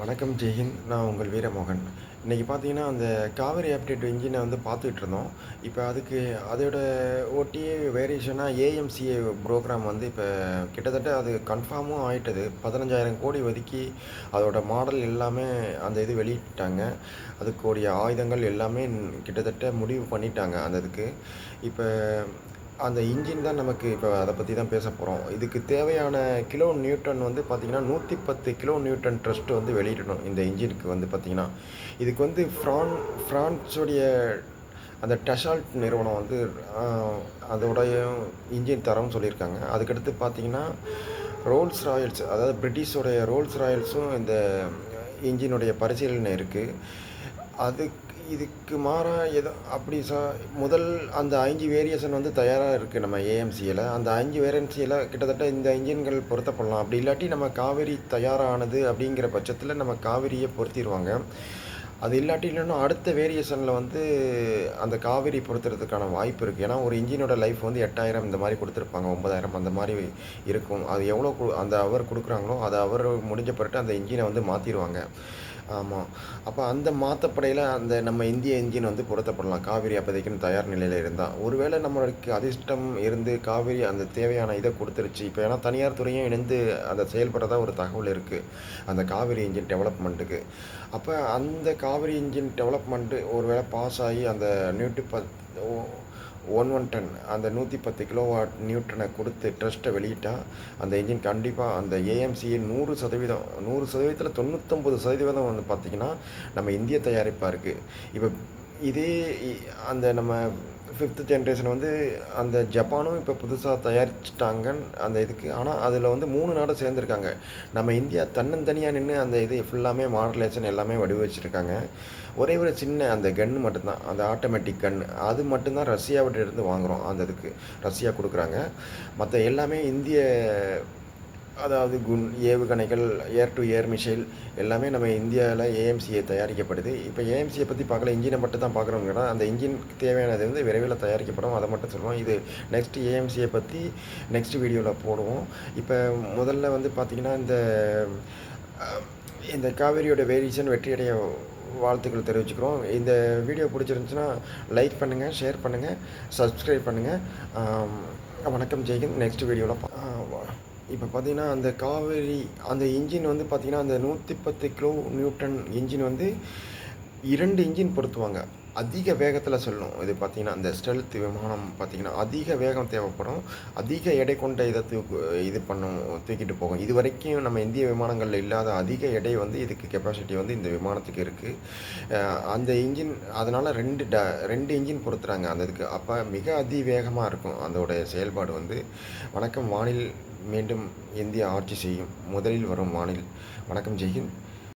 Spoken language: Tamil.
வணக்கம் ஜெய்ஹிந்த் நான் உங்கள் வீரமோகன். இன்றைக்கி பார்த்தீங்கன்னா அந்த காவேரி அப்டேட் இன்ஜினை வந்து பார்த்துக்கிட்டு இருந்தோம். இப்போ அதுக்கு அதோட ஓட்டியே வேரியேஷனாக ஏஎம்சிஏ ப்ரோக்ராம் வந்து இப்போ கிட்டத்தட்ட அது கன்ஃபார்மும் ஆயிட்டது. பதினஞ்சாயிரம் கோடி ஒதுக்கி அதோட மாடல் எல்லாமே அந்த இது வெளியிட்டாங்க. அதுக்குடைய ஆயுதங்கள் எல்லாமே கிட்டத்தட்ட முடிவு பண்ணிட்டாங்க அந்த இதுக்கு. இப்போ அந்த இன்ஜின் தான் நமக்கு இப்போ அதை பற்றி தான் பேச போகிறோம் இதுக்கு தேவையான கிலோ நியூட்டன் வந்து பார்த்திங்கன்னா நூற்றி பத்து கிலோ நியூட்டன் ட்ரஸ்ட் வந்து வெளியிடணும் இந்த இன்ஜினுக்கு வந்து பார்த்திங்கன்னா இதுக்கு வந்து ஃப்ரான் ஃப்ரான்ஸுடைய அந்த டெசால்ட் நிறுவனம் வந்து அதோடைய இன்ஜின் தரம்னு சொல்லியிருக்காங்க. அதுக்கடுத்து பார்த்திங்கன்னா ரோல்ஸ் ராயல்ஸ் அதாவது பிரிட்டிஷோடைய ரோல்ஸ் ராயல்ஸும் இந்த இன்ஜினுடைய பரிசீலனை இருக்குது அது இதுக்கு மாறாக எதோ அப்படி ச முதல் அந்த அஞ்சு வேரியேஷன் வந்து தயாராக இருக்குது நம்ம ஏஎம்சியில் அந்த அஞ்சு வேரியன்சியில் கிட்டத்தட்ட இந்த இன்ஜின்கள் பொருத்தப்படலாம். அப்படி இல்லாட்டி நம்ம காவேரி தயாரானது அப்படிங்கிற பட்சத்தில் நம்ம காவேரியை பொருத்திடுவாங்க. அது இல்லாட்டி இல்லைன்னா அடுத்த வேரியேஷனில் வந்து அந்த காவேரி பொருத்துறதுக்கான வாய்ப்பு இருக்குது ஏன்னா ஒரு இன்ஜினோட லைஃப் வந்து எட்டாயிரம் இந்த மாதிரி கொடுத்துருப்பாங்க ஒன்பதாயிரம் அந்த மாதிரி இருக்கும். அது எவ்வளோ கு- அந்த அவர் கொடுக்குறாங்களோ அதை அவர் முடிஞ்ச பிறகு அந்த இன்ஜினை வந்து மாற்றிடுவாங்க ஆமாம் அப்போ அந்த மாற்றப்படையில் அந்த நம்ம இந்திய இன்ஜின் வந்து பொருத்தப்படலாம். காவிரி அப்போதைக்குன்னு தயார் நிலையில் இருந்தால் ஒருவேளை நம்மளுக்கு அதிர்ஷ்டம் இருந்து காவிரி அந்த தேவையான இதை கொடுத்துருச்சு. இப்போ ஏன்னா தனியார் துறையும் இணைந்து அதை செயல்படுறதா ஒரு தகவல் இருக்குது அந்த காவிரி இன்ஜின் டெவலப்மெண்ட்டுக்கு. அப்போ அந்த காவிரி இன்ஜின் டெவலப்மெண்ட்டு ஒருவேளை பாஸ் ஆகி அந்த நியூட்டு பத் ஒன் ஒன் டென் அந்த நூற்றி பத்து கிலோவாட் நியூட்டனை கொடுத்து ட்ரஸ்ட்டை வெளியிட்டா அந்த இன்ஜின் கண்டிப்பாக அந்த ஏஎம்சிஏ நூறு சதவீதம் நூறு சதவீதத்தில் தொண்ணூற்றொம்பது சதவீதம் வந்து பார்த்திங்கன்னா நம்ம இந்திய தயாரிப்பாக இருக்குது இப்போ இதே இ- அந்த நம்ம ஃபிஃப்த்து ஜென்ரேஷன் வந்து அந்த ஜப்பானும் இப்போ புதுசாக தயாரிச்சிட்டாங்கன்னு அந்த இதுக்கு. ஆனால் அதில் வந்து மூணு நாடும் சேர்ந்துருக்காங்க. நம்ம இந்தியா தன்னந்தனியாக நின்று அந்த இது ஃபுல்லாமே மாடலேஷன் எல்லாமே வடிவச்சிருக்காங்க. ஒரே ஒரு சின்ன அந்த கன்னு மட்டும்தான். அந்த ஆட்டோமேட்டிக் கன் அது மட்டும்தான் ரஷ்யாவிட்ட இருந்து வாங்குகிறோம் அந்த இதுக்கு. ரஷ்யா கொடுக்குறாங்க. மற்ற எல்லாமே இந்திய அதாவது குண் ஏவுகணைகள் ஏர் டு ஏர் மிசைல் எல்லாமே நம்ம இந்தியாவில் ஏஎம்சிஏ தயாரிக்கப்படுது. இப்போ ஏஎம்சியை பற்றி பார்க்கல இன்ஜினை மட்டும் தான் பார்க்குறோங்கன்னா அந்த இன்ஜினுக்கு தேவையானது வந்து விரைவில் தயாரிக்கப்படும் அதை மட்டும் சொல்லுவோம் இது நெக்ஸ்ட் ஏஎம்சியை பற்றி நெக்ஸ்ட் வீடியோவில் போடுவோம். இப்போ முதல்ல வந்து பார்த்திங்கன்னா இந்த இந்த காவேரியோட வேரியேஷன் வெற்றியடைய வாழ்த்துக்கள் தெரிவிச்சுக்கிறோம். இந்த வீடியோ பிடிச்சிருந்துச்சுன்னா லைக் பண்ணுங்கள் ஷேர் பண்ணுங்கள் சப்ஸ்கிரைப் பண்ணுங்கள் வணக்கம் ஜெய்ஹிந்த். நெக்ஸ்ட் வீடியோவில் இப்போ பார்த்தீங்கன்னா அந்த காவேரி அந்த இன்ஜின் வந்து பார்த்தீங்கன்னா அந்த நூற்றி பத்து கிலோ நியூட்டன் இன்ஜின் வந்து இரண்டு இன்ஜின் பொருத்துவாங்க. அதிக வேகத்தில் செல்லும் இது பார்த்திங்கன்னா அந்த ஸ்டெல்த் விமானம் பார்த்திங்கன்னா அதிக வேகம் தேவைப்படும். அதிக எடை கொண்ட இதை தூக்கு இது பண்ணும் தூக்கிட்டு போகும். இது வரைக்கும் நம்ம இந்திய விமானங்களில் இல்லாத அதிக எடை வந்து இதுக்கு கெப்பாசிட்டி வந்து இந்த விமானத்துக்கு இருக்குது அந்த இன்ஜின் அதனால் ரெண்டு ட ரெண்டு இன்ஜின் பொறுத்துறாங்க அந்த இதுக்கு. அப்போ மிக அதிவேகமாக இருக்கும் அதோடைய செயல்பாடு வந்து. வணக்கம் வானில் மீண்டும் இந்தியா ஆட்சி செய்யும். முதலில் வரும் வானில். வணக்கம் ஜெயின்